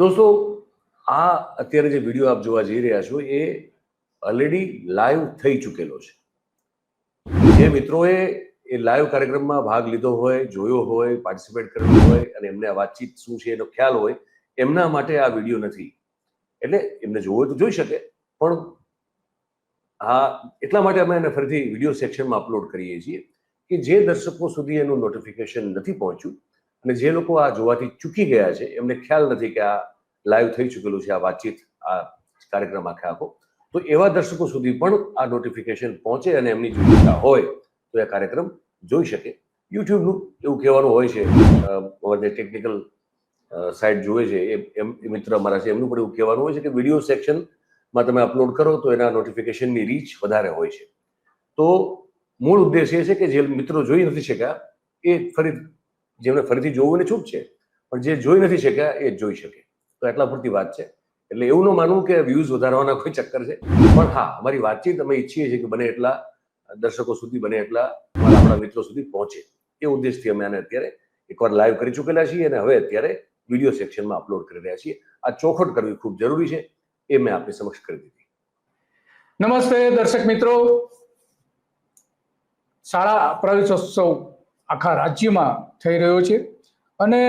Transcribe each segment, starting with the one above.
દોસ્તો, આ અત્યારે જે વીડિયો આપ જોવા જઈ રહ્યા છો, એ ઓલરેડી લાઈવ થઈ ચૂકેલો છે. જે મિત્રોએ એ લાઈવ કાર્યક્રમમાં ભાગ લીધો હોય, જોયો હોય પાર્ટિસિપેટ કર્યો હોય અને એમને આ વાતચીત શું છે એનો ખ્યાલ હોય, એમના માટે આ વીડિયો નથી. એટલે એમને જોવો તો જોઈ શકે, પણ આ એટલા માટે અમે એને ફરીથી વીડિયો સેક્શનમાં અપલોડ કરીએ છીએ કે જે દર્શકો સુધી એનું નોટિફિકેશન નથી પહોંચ્યું અને જે લોકો આ જોવાથી ચૂકી ગયા છે, એમને ખ્યાલ નથી કે આ લાઈવ થઈ ચૂકેલું છે, આ વાતચીત, આ કાર્યક્રમ આખે આખો. તો એવા દર્શકો સુધી પણ આ નોટિફિકેશન પહોંચે અને એમની જો ઈચ્છા હોય, તો એ કાર્યક્રમ જોઈ શકે. યુટ્યુબનું એવું કહેવાનું હોય છે જે ટેકનિકલ સાઇટ જોવે છે એમ મિત્ર અમારા છે, એમનું પણ એવું કહેવાનું હોય છે કે વીડિયો સેક્શનમાં તમે અપલોડ કરો તો એના નોટિફિકેશનની રીચ વધારે હોય છે. તો મૂળ ઉદ્દેશ એ છે કે જે મિત્રો જોઈ નથી શક્યા, એ ફરી જેમને ફરીથી જોવું ને છૂટ છે. પણ જે જોઈ નથી શક્યા એ જોઈ શકે. તો એટલા પૂરતી વાત છે. એટલે એવું ન માનવું કે વ્યૂઝ વધારવાના કોઈ ચક્કર છે. પણ હા, અમારી વાતચીત અમે ઈચ્છીએ છીએ કે બને એટલા દર્શકો સુધી બને એટલા અમારા આપણા મિત્રો સુધી પહોંચે. એ ઉદ્દેશથી અમે આને અત્યારે એકવાર લાઈવ કરી ચૂકેલા છીએ અને હવે અત્યારે વીડિયો સેક્શનમાં અપલોડ કરી રહ્યા છીએ. આ ચોખટ કરવી ખૂબ જરૂરી છે. એ મેં આપની સમક્ષ કરી દીધી. નમસ્તે દર્શક મિત્રો. શાળા પ્રવેશોત્સવ આખા રાજ્યમાં થઈ રહ્યો છે અને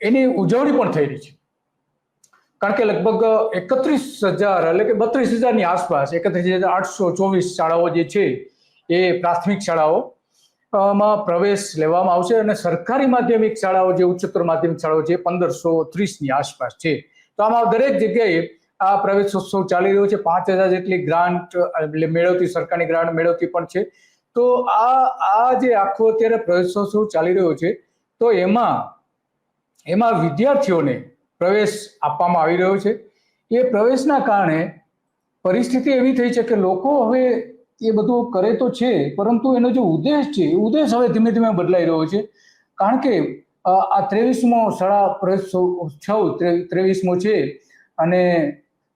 એની ઉજવણી પણ થઈ રહી છે. કારણ કે લગભગ એકત્રીસ હજાર એટલે કે બત્રીસ હજારની આસપાસ, એકત્રીસ હજાર આઠસો ચોવીસ શાળાઓ જે છે એ પ્રાથમિક શાળાઓ માં પ્રવેશ લેવામાં આવશે અને સરકારી માધ્યમિક શાળાઓ જે ઉચ્ચતર માધ્યમિક શાળાઓ છે પંદરસો ત્રીસની આસપાસ છે. તો આમાં દરેક જગ્યાએ આ પ્રવેશોત્સવ ચાલી રહ્યો છે. પાંચ હજાર જેટલી ગ્રાન્ટ મેળવતી, સરકારની ગ્રાન્ટ મેળવતી પણ છે. તો આ આ જે આખો અત્યારે પ્રવેશોત્સવ ચાલી રહ્યો છે, તો એમાં એમાં વિદ્યાર્થીઓને પ્રવેશ આપવામાં આવી રહ્યો છે. એ પ્રવેશના કારણે પરિસ્થિતિ એવી થઈ છે કે લોકો હવે એ બધું કરે તો છે, પરંતુ એનો જે ઉદ્દેશ છે, એ ઉદ્દેશ હવે ધીમે ધીમે બદલાઈ રહ્યો છે. કારણ કે આ ત્રેવીસમો શાળા પ્રવેશોત્સવ ત્રેવીસમો છે અને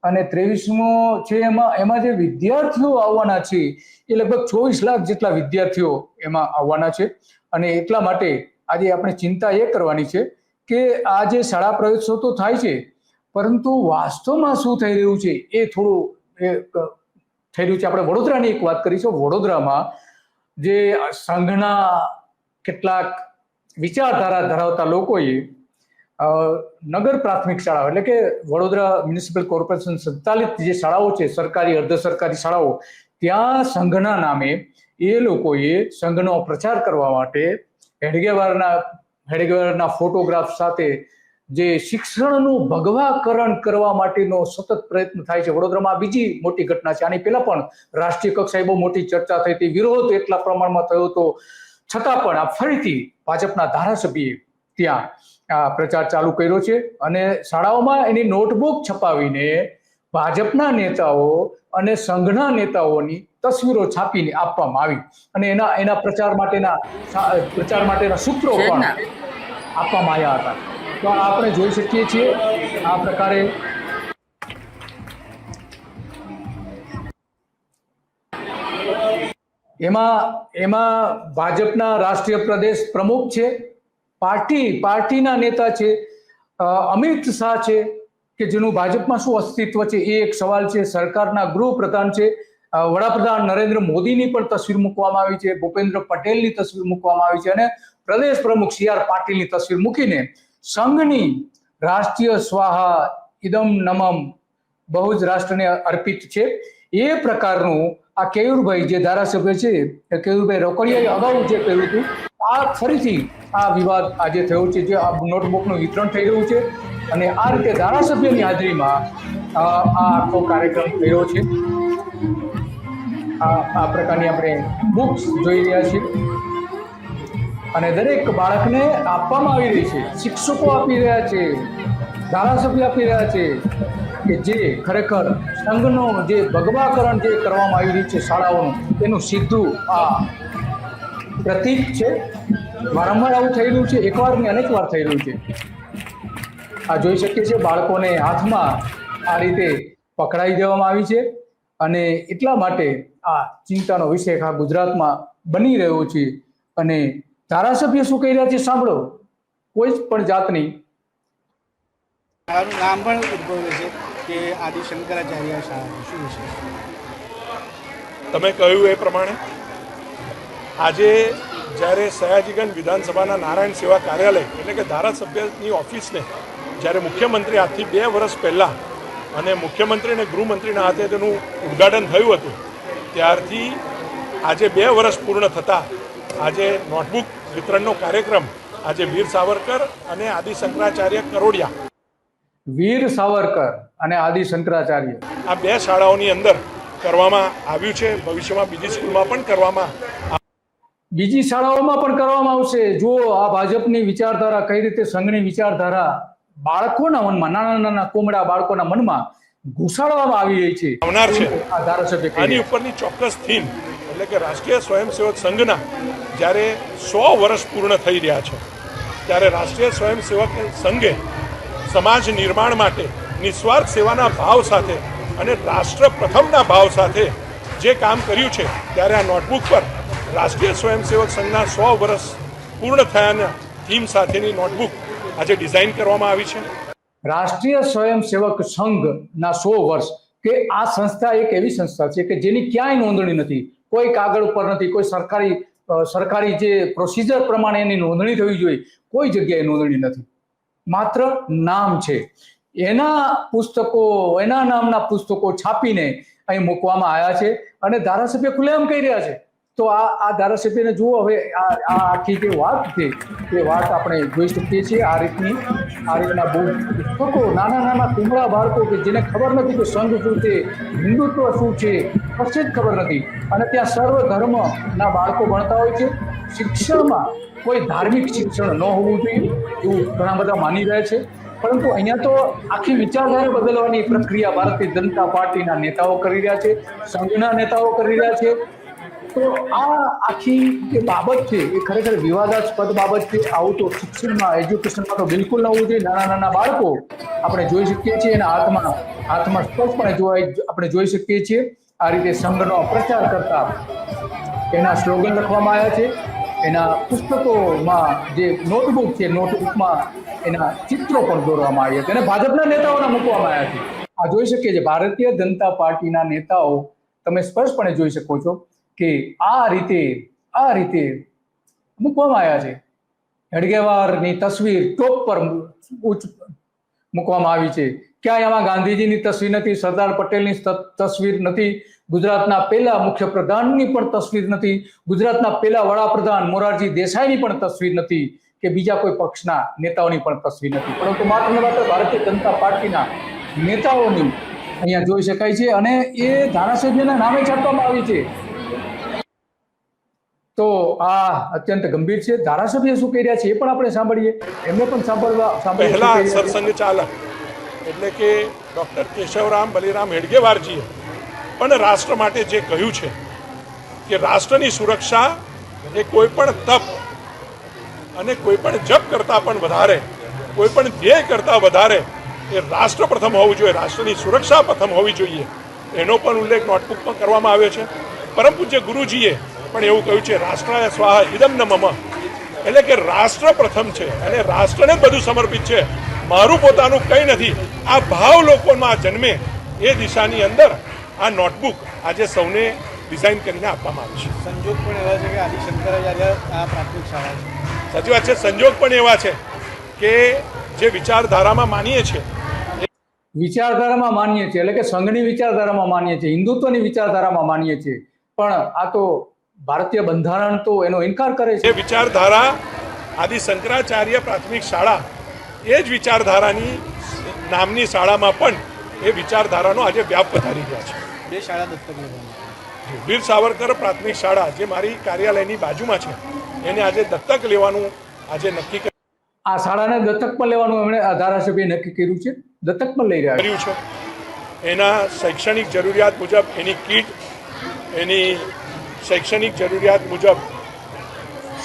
અને ત્રેવીસમો છે એમાં એમાં જે વિદ્યાર્થીઓ આવવાના છે, એ લગભગ ચોવીસ લાખ જેટલા વિદ્યાર્થીઓ એમાં આવવાના છે. અને એટલા માટે આજે આપણે ચિંતા એ કરવાની છે કે આ જે શાળા પ્રવેશો તો થાય છે, પરંતુ વાસ્તવમાં શું થઈ રહ્યું છે એ થોડું, એ થઈ રહ્યું છે. આપણે વડોદરાની એક વાત કરીશું. વડોદરામાં જે સંઘના કેટલાક વિચારધારા ધરાવતા લોકોએ નગર પ્રાથમિક શાળાઓ, એટલે કે વડોદરા મ્યુનિસિપલ કોર્પોરેશન સંચાલિત જે શાળાઓ છે, સરકારી અર્ધ સરકારી શાળાઓ, ત્યાં સંઘના નામે એ લોકોએ સંઘનો પ્રચાર કરવા માટે હેડગેવારના હેડગેવારના ફોટોગ્રાફ સાથે જે શિક્ષણનું ભગવાકરણ કરવા માટેનો સતત પ્રયત્ન થાય છે. વડોદરામાં બીજી મોટી ઘટના છે. આની પહેલા પણ રાષ્ટ્રીય કક્ષાએ બહુ મોટી ચર્ચા થઈ હતી. વિરોધ એટલા પ્રમાણમાં થયો હતો. છતાં પણ આ ફરીથી ભાજપના ધારાસભ્યએ ત્યાં પ્રચાર ચાલુ કર્યો છે અને શાળાઓમાં એની નોટબુક છપાવીને ભાજપના નેતાઓ અને સંઘના નેતાઓની તસવીરો છાપીને આપવામાં આવી. અને એના એના પ્રચાર માટેના પ્રચાર માટેના સૂત્રો પણ આપવામાં આવ્યા હતા. તો આપણે જોઈ શકીએ છીએ આ પ્રકારે એમાં એમાં ભાજપના રાષ્ટ્રીય પ્રદેશ પ્રમુખ છે પાર્ટી, પાર્ટીના નેતા છે અમિત શાહ છે, કે જેનું ભાજપમાં શું અસ્તિત્વ છે, એ એક સવાલ છે. સરકારના ગૃહ પ્રધાન છે. વડાપ્રધાન નરેન્દ્ર મોદીની પણ તસવીર મૂકવામાં આવી છે. ભૂપેન્દ્ર પટેલની તસવીર મૂકવામાં આવી છે. અને પ્રદેશ પ્રમુખ સી આર પાટીલની તસવીર મૂકીને સંઘની રાષ્ટ્રીય સ્વાહા ઇદમ નમમ બહુ જ રાષ્ટ્રને અર્પિત છે. એ પ્રકારનું આ કેયુરભાઈ જે ધારાસભ્ય છે કેયુરભાઈ રોકડિયાએ અગાઉ જે કહ્યું હતું આ ફરીથી આ વિવાદ આજે થયો છે જે આ નોટબુકનું વિતરણ થઈ રહ્યું છે. અને આ રીતે ધારાસભ્યની હાજરીમાં આ આખો કાર્યક્રમ થયો છે. આ આ પ્રકારની આપણે બુક્સ જોઈ રહ્યા છીએ. અને દરેક બાળકને આપવામાં આવી રહી છે. શિક્ષકો આપી રહ્યા છે. ધારાસભ્ય આપી રહ્યા છે કે જે ખરેખર સંઘનો જે ભગવાકરણ જે કરવામાં આવી રહ્યું છે શાળાઓનું, એનું સીધું આ પ્રતીક છે. વારંવાર આવું થઈ રહ્યું છે. એકવાર ને અનેક વાર થઈ રહ્યું છે. આ જોઈ શકીએ છીએ બાળકોને હાથમાં આ રીતે પકડાઈ દેવામાં આવી છે અને એટલા માટે આ ચિંતાનો વિષય આ ગુજરાતમાં બની રહ્યો છે. અને ધારાસભ્ય શું કહી રહ્યા છે? સાંભળો. કોઈ જ પણ જાતની નામ પણ ઉદ્ભવ્યું છે કે આદિ શંકરાચાર્ય શાળા શું છે તમે કહ્યું એ પ્રમાણે? આજે જ્યારે સયાજીગંજ વિધાનસભાના નારાયણ સેવા કાર્યાલય એટલે કે ધારાસભ્યની ઓફિસને જ્યારે મુખ્યમંત્રી આજથી બે વર્ષ પહેલાં અને મુખ્યમંત્રી અને ગૃહમંત્રીના હાથે તેનું ઉદ્ઘાટન થયું હતું ત્યારથી આજે બે વર્ષ પૂર્ણ થતાં આજે નોટબુક વિતરણનો કાર્યક્રમ આજે વીર સાવરકર અને આદિ શંકરાચાર્ય કરોડિયા. વીર સાવરકર અને આદિ શંકરાચાર્ય આ બે શાળાઓની અંદર કરવામાં આવ્યું છે ભવિષ્યમાં બીજી સ્કૂલમાં પણ કરવામાં બીજી શાળાઓમાં પણ કરવામાં આવશે. જો આ ભાજપની વિચારધારા કઈ રીતે સંઘની વિચારધારા બાળકોના મનમાં નાના નાના કોમડા બાળકોના મનમાં ઘુસાડવામાં આવી રહી છે. આવનાર છે. આ ધારાસભ્ય આની ઉપરની ચોક્કસ થીમ એટલે કે રાષ્ટ્રીય સ્વયંસેવક સંઘના જ્યારે સો વર્ષ પૂર્ણ થઈ રહ્યા છે ત્યારે રાષ્ટ્રીય સ્વયંસેવક સંઘે સમાજ નિર્માણ માટે નિસ્વાર્થ સેવાના ભાવ સાથે અને રાષ્ટ્ર પ્રથમના ભાવ સાથે જે કામ કર્યું છે ત્યારે આ નોટબુક પર રાષ્ટ્રીય સ્વયંસેવક સંઘના સો વર્ષ પૂર્ણ થયાના થીમ સાથેની નોટબુક આજે ડિઝાઇન કરવામાં આવી છે. રાષ્ટ્રીય સ્વયંસેવક સંઘના સો વર્ષ કે આ સંસ્થા એક એવી સંસ્થા છે કે જેની ક્યાંય નોંધણી નથી. કોઈ કાગળ ઉપર નથી, કોઈ સરકારી સરકારી જે પ્રોસિજર પ્રમાણે એની નોંધણી થવી જોઈએ, કોઈ જગ્યાએ નોંધણી નથી. માત્ર નામ છે. એના પુસ્તકો, એના નામના પુસ્તકો છાપીને અહીં મૂકવામાં આવ્યા છે અને ધારાસભ્ય ખુલ્લેઆમ કહી રહ્યા છે. તો આ આ ધારાસભ્યને જુઓ, હવે આ આખી જે વાત છે, એ વાત આપણે જોઈ શકીએ છીએ. આ રીતની, આ રીતના બહુ પુસ્તકો, નાના નાના કુમળા બાળકો કે જેને ખબર નથી કે સંઘ શું છે, હિન્દુત્વ શું છે કશે જ ખબર નથી. અને ત્યાં સર્વ ધર્મના બાળકો ભણતા હોય છે. શિક્ષણમાં કોઈ ધાર્મિક શિક્ષણ ન હોવું જોઈએ, એવું ઘણા બધા માની રહ્યા છે. પરંતુ અહીંયા તો આખી વિચારધારા બદલવાની પ્રક્રિયા ભારતીય જનતા પાર્ટીના નેતાઓ કરી રહ્યા છે, સંઘના નેતાઓ કરી રહ્યા છે. તો આ આખી જે બાબત છે, એ ખરેખર વિવાદાસ્પદ બાબત છે. આવું તો શિક્ષણમાં, એજ્યુકેશનમાં તો બિલકુલ ન હોવું જોઈએ. નાના નાના બાળકો આપણે જોઈ શકીએ છીએ એના હાથમાં હાથમાં સ્પષ્ટપણે જોવાય, આપણે જોઈ શકીએ છીએ. આ રીતે સંઘનો પ્રચાર કરતા એના સ્લોગન લખવામાં આવ્યા છે. એના પુસ્તકોમાં જે નોટબુક છે, નોટબુકમાં એના ચિત્રો પણ દોરવામાં આવ્યા છે અને ભાજપના નેતાઓના મૂકવામાં આવ્યા છે. આ જોઈ શકીએ છીએ. ભારતીય જનતા પાર્ટીના નેતાઓ તમે સ્પષ્ટપણે જોઈ શકો છો. કે આ રીતે આ રીતે મૂકવામાં આવ્યા છે. હેડગેવારની તસવીર ટોપ પર મૂકવામાં આવી છે. ક્યાંય આમાં ગાંધીજીની તસવીર નથી, સરદાર પટેલની તસવીર નથી, ગુજરાતના પહેલા મુખ્યપ્રધાનની પણ તસવીર નથી, ગુજરાતના પહેલા વડાપ્રધાન મોરારજી દેસાઈની પણ તસવીર નથી, કે બીજા કોઈ પક્ષના નેતાઓની પણ તસવીર નથી. પરંતુ માત્ર માત્ર ભારતીય જનતા પાર્ટીના નેતાઓની અહીંયા જોઈ શકાય છે અને એ ધારાસભ્યના નામે છાપવામાં આવી છે. તો આ અત્યંત ગંભીર છે. ધારાસભ્ય શું કહી રહ્યા છે એ પણ આપણે સાંભળીએ. એમને પણ સાંભળવા પહેલા સરસંઘ ચાલક એટલે કે ડૉક્ટર કેશવરામ બલિરામ હેડગેવારજીએ પણ રાષ્ટ્ર માટે જે કહ્યું છે કે રાષ્ટ્રની સુરક્ષા એ કોઈ પણ તપ અને કોઈ પણ જપ કરતાં પણ વધારે કોઈ પણ ધ્યેય કરતાં વધારે એ રાષ્ટ્ર પ્રથમ હોવું જોઈએ. રાષ્ટ્રની સુરક્ષા પ્રથમ હોવી જોઈએ. એનો પણ ઉલ્લેખ નોટબુકમાં કરવામાં આવ્યો છે. પરમ પૂજ્ય ગુરુજીએ પણ એવું કહ્યું છે રાષ્ટ્રાય સ્વાહ ઇદમ ન મમ. એટલે કે રાષ્ટ્ર પ્રથમ છે અને રાષ્ટ્રને બધું સમર્પિત છે. મારું પોતાનું કંઈ નથી. આ ભાવ લોકોમાં જન્મે એ દિશાની અંદર આ નોટબુક આજે સૌને ડિઝાઇન કરીને આપવામાં આવી છે. સંજોગ પણ એવા છે કે આદિ શંકરાચાર્ય આ પ્રાથમિક શાળા છે. સાચી વાત છે સંજોગ પણ એવા છે કે જે વિચારધારામાં માનીએ છીએ વિચારધારામાં માનીએ છીએ એટલે કે સંઘની વિચારધારામાં માનીએ છીએ હિન્દુત્વની વિચારધારામાં માનીએ છીએ. પણ આ તો ભારતીય બંધારણ તો એનો ઇનકાર કરે છે. વિચારધારા આદિ શંકરાચાર્ય પ્રાથમિક શાળા એ જ વિચારધારાની નામની શાળામાં પણ એ વિચારધારાનો આજે વ્યાપ વધારી ગયા છે. બે શાળા દત્તક લેવામાં વીર સાવરકર પ્રાથમિક શાળા જે મારી કાર્યાલયની બાજુમાં છે એને આજે દત્તક લેવાનું આજે નક્કી કર્યું આ શાળાને દત્તક પણ લેવાનું એમણે આ ધારાસભ્યએ નક્કી કર્યું છે. દત્તક પણ લઈ રહ્યા કર્યું છે. એના શૈક્ષણિક જરૂરિયાત મુજબ એની કીટ એની શૈક્ષણિક જરૂરિયાત મુજબ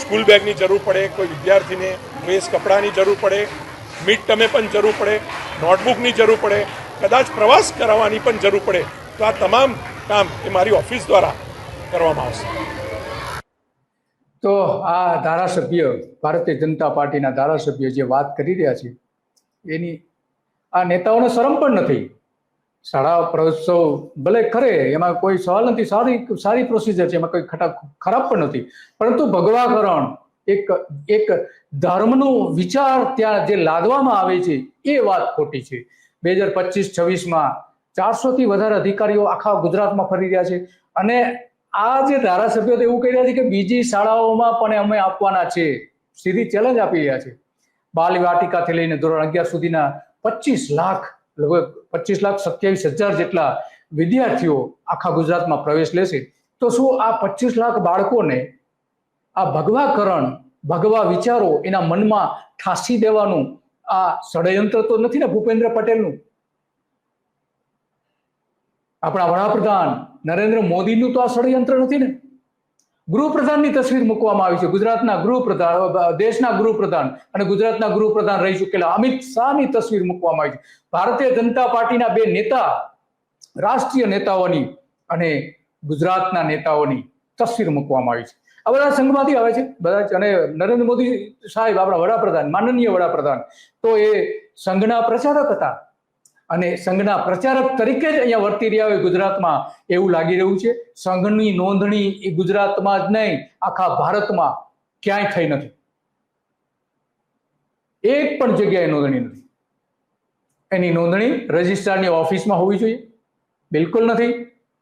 સ્કૂલ બેગની જરૂર પડે, કોઈ વિદ્યાર્થીને ડ્રેસ કપડાની જરૂર પડે મિડ ટમે પણ જરૂર પડે, નોટબુકની જરૂર પડે, કદાચ પ્રવાસ કરાવવાની પણ જરૂર પડે, તો આ તમામ કામ એ મારી ઓફિસ દ્વારા કરવામાં આવશે. તો આ ધારાસભ્ય, ભારતીય જનતા પાર્ટીના ધારાસભ્ય જે વાત કરી રહ્યા છે, એની આ નેતાઓને શરમ પણ નથી. શાળા પ્રવેશોત્સવ ભલે કરે, એમાં કોઈ સવાલ નથી. સારી સારી પ્રોસિજર છે. એમાં કોઈ ખટા ખરાબ પણ નથી. પરંતુ ભગવાકરણ એક એક ધર્મનું વિચાર ત્યાં જે લાદવામાં આવે છે, એ વાત ખોટી છે. બે હજાર પચીસ છવ્વીસમાં ચારસોથી વધારે અધિકારીઓ આખા ગુજરાતમાં ફરી રહ્યા છે. અને આ જે ધારાસભ્યો એવું કહી રહ્યા છે કે બીજી શાળાઓમાં પણ અમે આપવાના છે. સીધી ચેલેન્જ આપી રહ્યા છે. બાલ વાટિકાથી લઈને ધોરણ અગિયાર સુધીના પચીસ લાખ લગભગ પચીસ લાખ સત્યાવીસ હજાર જેટલા વિદ્યાર્થીઓ આખા ગુજરાતમાં પ્રવેશ લેશે તો શું આ પચીસ લાખ બાળકોને આ ભગવાકરણ, ભગવા વિચારો એના મનમાં ઠાસી દેવાનું આ ષડયંત્ર તો નથી ને ભૂપેન્દ્ર પટેલનું? આપણા વડાપ્રધાન નરેન્દ્ર મોદીનું તો આ ષડયંત્ર નથી ને? ગૃહપ્રધાનની તસવીર મૂકવામાં આવી છે. ગુજરાતના ગૃહપ્રધાન દેશના ગૃહપ્રધાન અને ગુજરાતના ગૃહપ્રધાન રહી ચૂકેલા અમિત શાહની તસવીર મૂકવામાં આવી છે. ભારતીય જનતા પાર્ટીના બે નેતા, રાષ્ટ્રીય નેતાઓની અને ગુજરાતના નેતાઓની તસવીર મૂકવામાં આવી છે. આ બધા સંઘમાંથી આવે છે. બધા અને નરેન્દ્ર મોદી સાહેબ આપણા વડાપ્રધાન, માનનીય વડાપ્રધાન. તો એ સંઘના પ્રચારક હતા. અને સંઘના પ્રચારક તરીકે જ અહીંયા વર્તી રહ્યા હોય ગુજરાતમાં, એવું લાગી રહ્યું છે. સંઘની નોંધણી એ ગુજરાતમાં જ નહીં, આખા ભારતમાં ક્યાંય થઈ નથી. એક પણ જગ્યાએ નોંધણી નથી. એની નોંધણી રજિસ્ટ્રારની ઓફિસમાં હોવી જોઈએ. બિલકુલ નથી.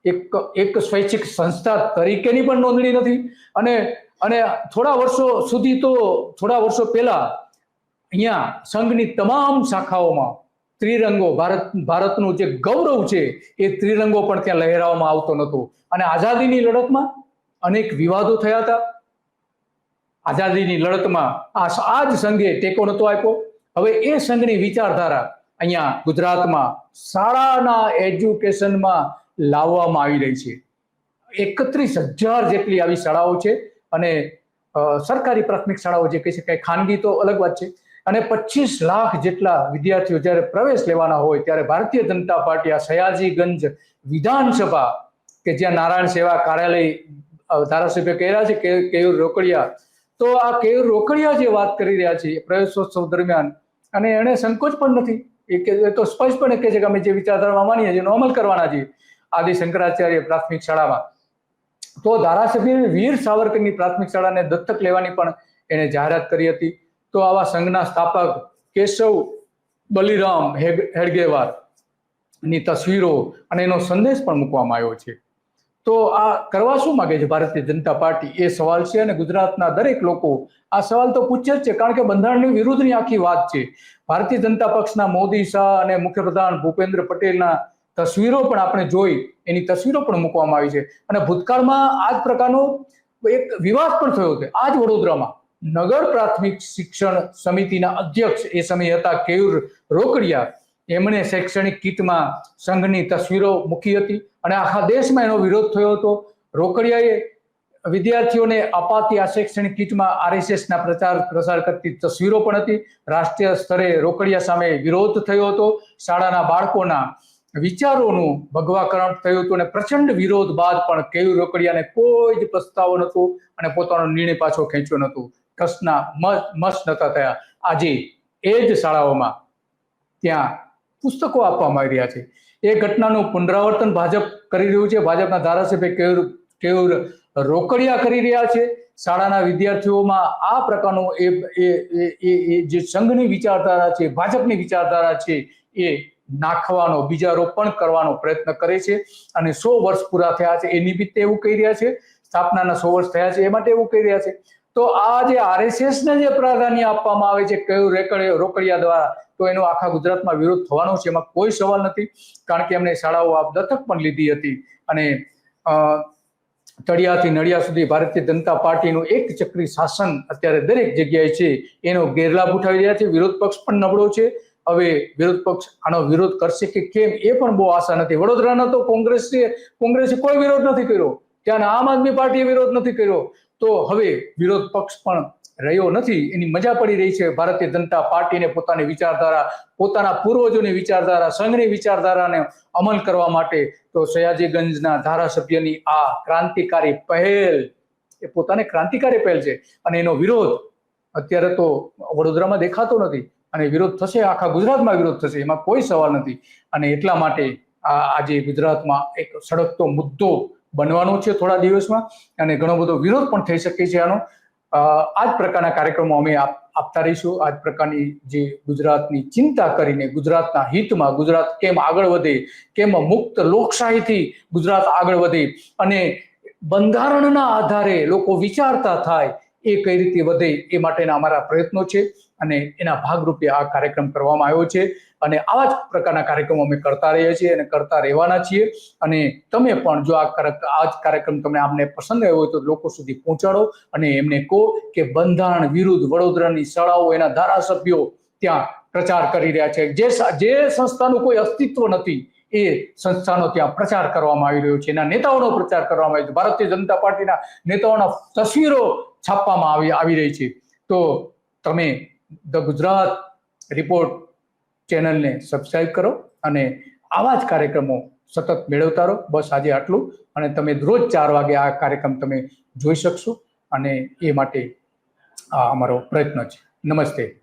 એક એક સ્વૈચ્છિક સંસ્થા તરીકેની પણ નોંધણી નથી. અને અને થોડા વર્ષો સુધી તો, થોડા વર્ષો પહેલા અહીંયા સંઘની તમામ શાખાઓમાં ત્રિરંગો, ભારત, ભારતનું જે ગૌરવ છે, એ ત્રિરંગો પણ ત્યાં લહેરાવવામાં આવતો નહોતો. અને આઝાદીની લડતમાં અનેક વિવાદો થયા હતા. આઝાદીની લડતમાં આ આ જ સંઘે ટેકો નહોતો આપ્યો. હવે એ સંઘની વિચારધારા અહીંયા ગુજરાતમાં શાળાના એજ્યુકેશનમાં લાવવામાં આવી રહી છે. એકત્રીસ હજાર જેટલી આવી શાળાઓ છે અને સરકારી પ્રાથમિક શાળાઓ જે કહી શકાય, ખાનગી તો અલગ વાત છે. અને પચીસ લાખ જેટલા વિદ્યાર્થીઓ જ્યારે પ્રવેશ લેવાના હોય ત્યારે ભારતીય જનતા પાર્ટી આ સયાજીગંજ વિધાનસભા કે જ્યાં નારાયણ સેવા કાર્યાલય ધારાસભ્ય કહી છે કેયુર રોકડિયા. તો આ કેયુર રોકડિયા જે વાત કરી રહ્યા છે પ્રવેશોત્સવ દરમિયાન, અને એને સંકોચ પણ નથી. એ તો સ્પષ્ટપણે કહે છે કે અમે જે વિચારધારામાં માનીએ છીએ, એનો અમલ કરવાના છીએ આદિ શંકરાચાર્ય પ્રાથમિક શાળામાં. તો ધારાસભ્ય વીર સાવરકરની પ્રાથમિક શાળાને દત્તક લેવાની પણ એને જાહેરાત કરી હતી. તો આવા સંઘના સ્થાપક કેશવ બલિરામ હેડગેવારની તસવીરો અને એનો સંદેશ પણ મૂકવામાં આવ્યો છે. તો આ કરવા શું માંગે છે ભારતીય જનતા પાર્ટી? એ સવાલ છે અને ગુજરાતના દરેક લોકો આ સવાલ તો પૂછે જ છે, કારણ કે બંધારણની વિરુદ્ધની આખી વાત છે. ભારતીય જનતા પક્ષના મોદી શાહ અને મુખ્યપ્રધાન ભૂપેન્દ્ર પટેલના તસવીરો પણ આપણે જોઈ, એની તસવીરો પણ મૂકવામાં આવી છે. અને ભૂતકાળમાં આ જ પ્રકારનો એક વિવાદ પણ થયો છે. આ જ વડોદરામાં નગર પ્રાથમિક શિક્ષણ સમિતિના અધ્યક્ષ એ સમયે હતા કેયુર રોકડિયા. એમણે શૈક્ષણિક કીટમાં સંઘની તસવીરો મૂકી હતી અને આખા દેશમાં એનો વિરોધ થયો હતો. રોકડિયાએ વિદ્યાર્થીઓને અપાતી આ શૈક્ષણિક કીટમાં આરએસએસના પ્રચાર પ્રસાર કરતી તસવીરો પણ હતી. રાષ્ટ્રીય સ્તરે રોકડિયા સામે વિરોધ થયો હતો. શાળાના બાળકોના વિચારોનું ભગવાકરણ થયું હતું અને પ્રચંડ વિરોધ બાદ પણ કેયુ રોકડિયાને કોઈ જ પ્રસ્તાવ નહોતો અને પોતાનો નિર્ણય પાછો ખેંચ્યો નહોતો. ટ્રસ્ટના મ- મસ્ત નહોતા થયા. આજે એ જ શાળાઓમાં ત્યાં પુસ્તકો આપવામાં આવી રહ્યા છે. એ ઘટનાનું પુનરાવર્તન ભાજપ કરી રહ્યું છે. ભાજપના ધારાસભ્ય કેવું કેવું રોકડિયા કરી રહ્યા છે. શાળાના વિદ્યાર્થીઓમાં આ પ્રકારનો એ એ જે સંઘની વિચારધારા છે, ભાજપની વિચારધારા છે, એ નાખવાનો, બીજારોપણ કરવાનો પ્રયત્ન કરે છે અને સો વર્ષ પૂરા થયા છે. એ નિમિત્તે એવું કહી રહ્યા છે. સ્થાપનાના સો વર્ષ થયા છે. એ માટે એવું કહી રહ્યા છે. તો આ જે આરએસએસ ને જે પ્રાધાન્ય આપવામાં આવે છે, કયું રેકડ, રોકડિયા દ્વારા, તો એનો આખા ગુજરાતમાં વિરોધ થવાનો છે, એમાં કોઈ સવાલ નથી. કારણ કે એમણે શાળાઓ આપ દત્તક પણ લીધી હતી. અને તળિયાથી નડિયા સુધી ભારતીય જનતા પાર્ટીનું એક ચક્રી શાસન અત્યારે દરેક જગ્યાએ છે, એનો ગેરલાભ ઉઠાવી રહ્યા છે. વિરોધ પક્ષ પણ નબળો છે. હવે વિરોધ પક્ષ આનો વિરોધ કરશે કે કેમ, એ પણ બહુ આશા નથી. વડોદરાનો તો કોંગ્રેસે કોંગ્રેસે કોઈ વિરોધ નથી કર્યો. ત્યાં આમ આદમી પાર્ટીએ વિરોધ નથી કર્યો. તો હવે વિરોધ પક્ષ પણ રહ્યો નથી. એની મજા પડી રહી છે. ભારતીય જનતા પાર્ટીને પોતાની વિચારધારા, પોતાના પૂર્વજોની વિચારધારા, સંઘની વિચારધારાને અમલ કરવા માટે તો સયાજીગંજના ધારાસભ્યની આ ક્રાંતિકારી પહેલ, એ પોતાને ક્રાંતિકારી પહેલ છે. અને એનો વિરોધ અત્યારે તો વડોદરામાં દેખાતો નથી. અને વિરોધ થશે, આખા ગુજરાતમાં વિરોધ થશે, એમાં કોઈ સવાલ નથી. અને એટલા માટે આ આજે ગુજરાતમાં એક સળગતો મુદ્દો બનવાનો છે થોડા દિવસમાં અને ઘણો બધો વિરોધ પણ થઈ શકે છે આનો. આ જ પ્રકારના કાર્યક્રમો અમે આપ- આપતા રહીશું. આ જ પ્રકારની જે ગુજરાતની ચિંતા કરીને, ગુજરાતના હિતમાં, ગુજરાત કેમ આગળ વધે, કેમ મુક્ત લોકશાહીથી ગુજરાત આગળ વધે અને બંધારણના આધારે લોકો વિચારતા થાય એ કઈ રીતે વધે એ માટેના અમારા પ્રયત્નો છે. અને એના ભાગરૂપે આ કાર્યક્રમ કરવામાં આવ્યો છે. અને આવા જ પ્રકારના કાર્યક્રમો અમે કરતા રહીએ છીએ અને કરતા રહેવાના છીએ. અને તમે પણ જો આ જ કાર્યક્રમ તમને આપને પસંદ આવ્યો હોય તો લોકો સુધી પહોંચાડો. અને એમને કહો કે બંધારણ વિરુદ્ધ વડોદરાની શાળાઓ એના ધારાસભ્યો ત્યાં પ્રચાર કરી રહ્યા છે. જે જે સંસ્થાનું કોઈ અસ્તિત્વ નથી, એ સંસ્થાનો ત્યાં પ્રચાર કરવામાં આવી રહ્યો છે. એના નેતાઓનો પ્રચાર કરવામાં આવ્યો છે. ભારતીય જનતા પાર્ટીના નેતાઓના તસવીરો છાપવામાં આવી આવી રહી છે. તો તમે ધ ગુજરાત રિપોર્ટ ચેનલને સબસ્ક્રાઈબ કરો અને આવા જ કાર્યક્રમો સતત મેળવતા રહો. બસ આજે આટલું. અને તમે રોજ ચાર વાગે આ કાર્યક્રમ તમે જોઈ શકશો. અને એ માટે આ અમારો પ્રયત્ન છે. નમસ્તે.